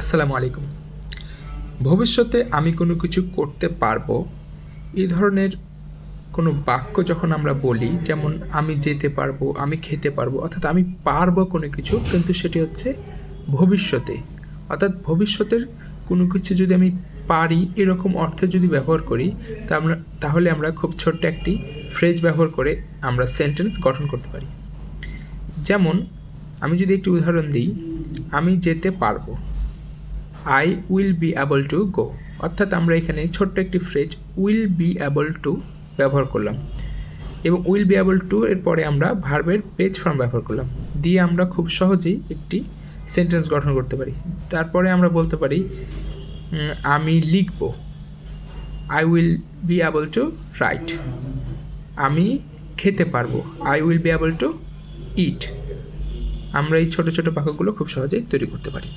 আসসালামু আলাইকুম। ভবিষ্যতে আমি কোনো কিছু করতে পারব এই ধরনের কোনো বাক্য যখন আমরা বলি, যেমন আমি যেতে পারব, আমি খেতে পারব, অর্থাৎ আমি পারব কোনো কিছু, কিন্তু সেটি হচ্ছে ভবিষ্যতে। অর্থাৎ ভবিষ্যতের কোনো কিছু যদি আমি পারি, এরকম অর্থে যদি ব্যবহার করি, তা আমরা, তাহলে আমরা খুব ছোট্ট একটি ফ্রেজ ব্যবহার করে আমরা সেন্টেন্স গঠন করতে পারি। যেমন, আমি যদি একটি উদাহরণ দিই, আমি যেতে পারব। I will be able to go অর্থাৎ আমরা এখানে ছোট্ট একটি phrase will be able to ব্যবহার করলাম। এবং উইল বি অ্যাবল টু এর পরে আমরা ভার্বের পেজ ফর্ম ব্যবহার করলাম। দিয়ে আমরা খুব সহজেই একটি সেন্টেন্স গঠন করতে পারি। তারপরে আমরা বলতে পারি আমি লিখব। I will be able to write আমি খেতে পারব। I will be able to eat আমরা এই ছোটো ছোটো পাখাগুলো খুব সহজেই তৈরি করতে পারি।